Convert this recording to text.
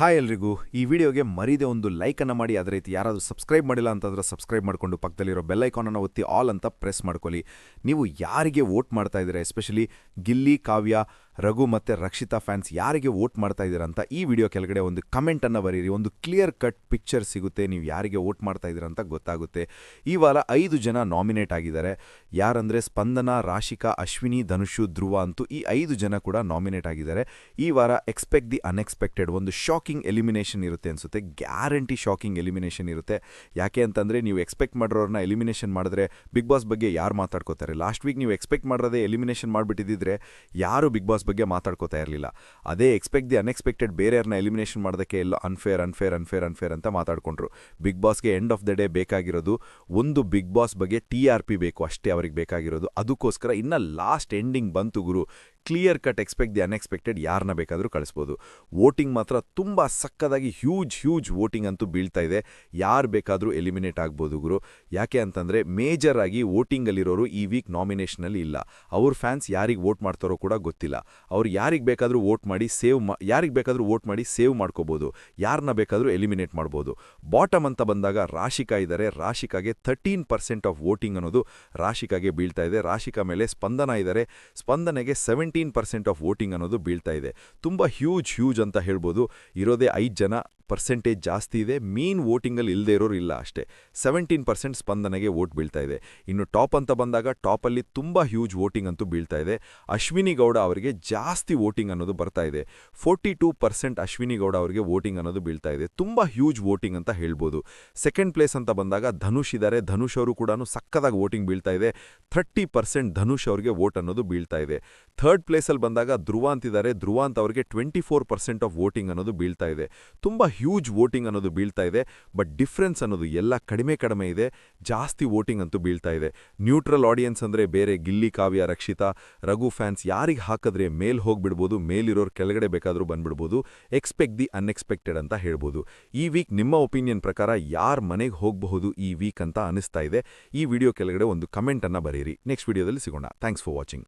Hi ಎಲ್ರಿಗೂ. ಈ ವಿಡಿಯೋಗೆ ಮರೀದೆ ಒಂದು ಲೈಕನ್ನು ಮಾಡಿ. ಅದೇ ರೀತಿ ಯಾರಾದರೂ ಸಬ್ಸ್ಕ್ರೈಬ್ ಮಾಡಿಲ್ಲ ಅಂತಂದ್ರೆ ಸಬ್ಸ್ಕ್ರೈಬ್ ಮಾಡಿಕೊಂಡು ಪಕ್ಕದಲ್ಲಿರೋ ಬೆಲ್ಲೈಕಾನನ್ನು ಒತ್ತಿ ಆಲ್ ಅಂತ ಪ್ರೆಸ್ ಮಾಡ್ಕೊಳ್ಳಿ. ನೀವು ಯಾರಿಗೆ ವೋಟ್ ಮಾಡ್ತಾ ಇದ್ದೀರಾ? ಎಸ್ಪೆಷಲಿ ಗಿಲ್ಲಿ, ಕಾವ್ಯ ರಘು ಮತ್ತು ರಕ್ಷಿತಾ ಫ್ಯಾನ್ಸ್ ಯಾರಿಗೆ ವೋಟ್ ಮಾಡ್ತಾ ಇದ್ದೀರಾ ಅಂತ ಈ ವಿಡಿಯೋ ಕೆಳಗಡೆ ಒಂದು ಕಮೆಂಟನ್ನು ಬರೀರಿ. ಒಂದು ಕ್ಲಿಯರ್ ಕಟ್ ಪಿಕ್ಚರ್ ಸಿಗುತ್ತೆ. ನೀವು ಯಾರಿಗೆ ವೋಟ್ ಮಾಡ್ತಾ ಇದ್ದೀರಾ ಅಂತ ಗೊತ್ತಾಗುತ್ತೆ. ಈ ವಾರ ಐದು ಜನ ನಾಮಿನೇಟ್ ಆಗಿದ್ದಾರೆ. ಯಾರಂದರೆ ಸ್ಪಂದನ, ರಾಶಿಕಾ, ಅಶ್ವಿನಿ, ಧನುಷು, ಧ್ರುವ ಅಂತೂ ಈ ಐದು ಜನ ಕೂಡ ನಾಮಿನೇಟ್ ಆಗಿದ್ದಾರೆ. ಈ ವಾರ ಎಕ್ಸ್ಪೆಕ್ಟ್ ದಿ ಅನ್ಎಕ್ಸ್ಪೆಕ್ಟೆಡ್ ಒಂದು ಶಾಕಿಂಗ್ ಎಲಿಮಿನೇಷನ್ ಇರುತ್ತೆ ಅನ್ಸುತ್ತೆ. ಗ್ಯಾರಂಟಿ ಶಾಕಿಂಗ್ ಎಲಿಮಿನೇಷನ್ ಇರುತ್ತೆ. ಯಾಕೆ ಅಂತಂದರೆ ನೀವು ಎಕ್ಸ್ಪೆಕ್ಟ್ ಮಾಡಿರೋರನ್ನ ಎಲಿಮಿನೇಷನ್ ಮಾಡಿದ್ರೆ ಬಿಗ್ ಬಾಸ್ ಬಗ್ಗೆ ಯಾರು ಮಾತಾಡ್ಕೋತಾರೆ? ಲಾಸ್ಟ್ ವೀಕ್ ನೀವು ಎಕ್ಸ್ಪೆಕ್ಟ್ ಮಾಡಿರೋದೇ ಎಲಿಮಿನೇಷನ್ ಮಾಡಿಬಿಟ್ಟಿದ್ದರೆ ಯಾರು ಬಿಗ್ ಬಾಸ್ ಬಗ್ಗೆ ಮಾತಾಡ್ಕೋತಾ ಇರಲಿಲ್ಲ. ಅದೇ ಎಕ್ಸ್ಪೆಕ್ಟ್ ದಿ ಅನ್ಎಕ್ಸ್ಪೆಕ್ಟೆಡ್ ಬೇರೆಯವ್ರನ್ನ ಎಲಿಮಿನೇಷನ್ ಮಾಡೋದಕ್ಕೆ ಎಲ್ಲ ಅನ್ಫೇರ್ ಅನ್ಫೇರ್ ಅನ್ಫೇರ್ ಅನ್ಫೇರ್ ಅಂತ ಮಾತಾಡ್ಕೊಂಡ್ರು. ಬಿಗ್ ಬಾಸ್ಗೆ ಎಂಡ್ ಆಫ್ ದ ಡೇ ಬೇಕಾಗಿರೋದು ಒಂದು ಬಿಗ್ ಬಾಸ್ ಬಗ್ಗೆ ಟಿ ಆರ್ ಪಿ ಬೇಕು, ಅಷ್ಟೇ ಅವ್ರಿಗೆ ಬೇಕಾಗಿರೋದು. ಅದಕ್ಕೋಸ್ಕರ ಇನ್ನು ಲಾಸ್ಟ್ ಎಂಡಿಂಗ್ ಬಂತು ಗುರು. Clear cut expect the unexpected ಯಾರನ್ನ ಬೇಕಾದರೂ ಕಳಿಸ್ಬೋದು. ವೋಟಿಂಗ್ ಮಾತ್ರ ತುಂಬ ಸಕ್ಕದಾಗಿ ಹ್ಯೂಜ್ ಹ್ಯೂಜ್ ವೋಟಿಂಗ್ ಅಂತೂ ಬೀಳ್ತಾ ಇದೆ. ಯಾರು ಬೇಕಾದರೂ ಎಲಿಮಿನೇಟ್ ಆಗ್ಬೋದು ಗುರು. ಯಾಕೆ ಅಂತಂದರೆ ಮೇಜರ್ ಆಗಿ ವೋಟಿಂಗಲ್ಲಿರೋರು ಈ ವೀಕ್ ನಾಮಿನೇಷನಲ್ಲಿ ಇಲ್ಲ. ಅವ್ರ ಫ್ಯಾನ್ಸ್ ಯಾರಿಗೆ ವೋಟ್ ಮಾಡ್ತಾರೋ ಕೂಡ ಗೊತ್ತಿಲ್ಲ. ಅವ್ರು ಯಾರಿಗೆ ಬೇಕಾದರೂ ವೋಟ್ ಮಾಡಿ ಸೇವ್ ಮಾ, ಯಾರಿಗೆ ಬೇಕಾದರೂ ವೋಟ್ ಮಾಡಿ ಸೇವ್ ಮಾಡ್ಕೋಬೋದು. ಯಾರನ್ನ ಬೇಕಾದರೂ ಎಲಿಮಿನೇಟ್ ಮಾಡ್ಬೋದು. ಬಾಟಮ್ ಅಂತ ಬಂದಾಗ ರಾಶಿಕಾ ಇದ್ದಾರೆ ರಾಶಿಕಾಗೆ ಥರ್ಟೀನ್ ಪರ್ಸೆಂಟ್ ಆಫ್ ವೋಟಿಂಗ್ ಅನ್ನೋದು ರಾಶಿಕಾಗೆ ಬೀಳ್ತಾ ಇದೆ. ರಾಶಿಕಾ ಮೇಲೆ ಸ್ಪಂದನ ಇದ್ದಾರೆ ಸ್ಪಂದನೆಗೆ ಸೆವೆಂಟೀನ್ ಪರ್ಸೆಂಟ್ ಆಫ್ ವೋಟಿಂಗ್ ಅನ್ನೋದು ಬೀಳ್ತಾ ಇದೆ. ತುಂಬ ಹ್ಯೂಜ್ ಹ್ಯೂಜ್ ಅಂತ ಹೇಳ್ಬೋದು. ಇರೋದೇ ಐದು ಜನ ಪರ್ಸೆಂಟೇಜ್ ಜಾಸ್ತಿ ಇದೆ ಮೀನ್ ವೋಟಿಂಗಲ್ಲಿ ಇಲ್ಲದೇ ಇರೋರು ಇಲ್ಲ ಅಷ್ಟೇ. ಸೆವೆಂಟೀನ್ ಪರ್ಸೆಂಟ್ ಸ್ಪಂದನೆಗೆ ವೋಟ್ ಬೀಳ್ತಾ ಇದೆ. ಇನ್ನು ಟಾಪ್ ಅಂತ ಬಂದಾಗ ಟಾಪಲ್ಲಿ ತುಂಬ ಹ್ಯೂಜ್ ವೋಟಿಂಗ್ ಅಂತೂ ಬೀಳ್ತಾ ಇದೆ. ಅಶ್ವಿನಿ ಗೌಡ ಅವರಿಗೆ ಜಾಸ್ತಿ ವೋಟಿಂಗ್ ಅನ್ನೋದು ಬರ್ತಾ ಇದೆ. Forty two percent Ashwini Gowda ಅವರಿಗೆ ವೋಟಿಂಗ್ ಅನ್ನೋದು ಬೀಳ್ತಾ ಇದೆ. ತುಂಬ ಹ್ಯೂಜ್ ವೋಟಿಂಗ್ ಅಂತ ಹೇಳ್ಬೋದು. ಸೆಕೆಂಡ್ ಪ್ಲೇಸ್ ಅಂತ ಬಂದಾಗ ಧನುಷ್ ಇದ್ದಾರೆ ಧನುಷ್ ಅವರು ಕೂಡ ಸಕ್ಕದಾಗಿ ವೋಟಿಂಗ್ ಬೀಳ್ತಾ ಇದೆ. ಥರ್ಟಿ ಪರ್ಸೆಂಟ್ ಧನುಷ್ ಅವರಿಗೆ ವೋಟ್ ಅನ್ನೋದು ಬೀಳ್ತಾ ಇದೆ. ಥರ್ಡ್ ಪ್ಲೇಸಲ್ಲಿ ಬಂದಾಗ ಧ್ರುವಾಂತ್ ಇದ್ದಾರೆ ಧ್ರುವಾಂತ್ ಅವರಿಗೆ twenty four percent of voting ಅನ್ನೋದು ಬೀಳ್ತಾ ಇದೆ. ತುಂಬ ಹ್ಯೂಜ್ ವೋಟಿಂಗ್ ಅನ್ನೋದು ಬೀಳ್ತಾ ಇದೆ ಬಟ್ ಡಿಫ್ರೆನ್ಸ್ ಅನ್ನೋದು ಎಲ್ಲ ಕಡಿಮೆ ಕಡಿಮೆ ಇದೆ, ಜಾಸ್ತಿ ವೋಟಿಂಗ್ ಅಂತೂ ಬೀಳ್ತಾ ಇದೆ. ನ್ಯೂಟ್ರಲ್ ಆಡಿಯನ್ಸ್ ಅಂದರೆ ಬೇರೆ ಗಿಲ್ಲಿ, ಕಾವ್ಯ, ರಕ್ಷಿತಾ, ರಘು ಫ್ಯಾನ್ಸ್ ಯಾರಿಗೆ ಹಾಕಿದ್ರೆ ಮೇಲ್ ಹೋಗ್ಬಿಡ್ಬೋದು, ಮೇಲಿರೋರು ಕೆಳಗಡೆ ಬೇಕಾದರೂ ಬಂದ್ಬಿಡ್ಬೋದು ಎಕ್ಸ್ಪೆಕ್ಟ್ ದಿ ಅನ್ಎಕ್ಸ್ಪೆಕ್ಟೆಡ್ ಅಂತ ಹೇಳ್ಬೋದು. ಈ ವೀಕ್ ನಿಮ್ಮ ಒಪಿನಿಯನ್ ಪ್ರಕಾರ ಯಾರ್ ಮನೆಗೆ ಹೋಗಬಹುದು ಈ ವೀಕ್ ಅಂತ ಅನಿಸ್ತಾ ಇದೆ. ಈ ವಿಡಿಯೋ ಕೆಳಗಡೆ ಒಂದು ಕಮೆಂಟನ್ನು ಬರೀರಿ. ನೆಕ್ಸ್ಟ್ ವಿಡಿಯೋದಲ್ಲಿ ಸಿಗೋಣ. Thanks for watching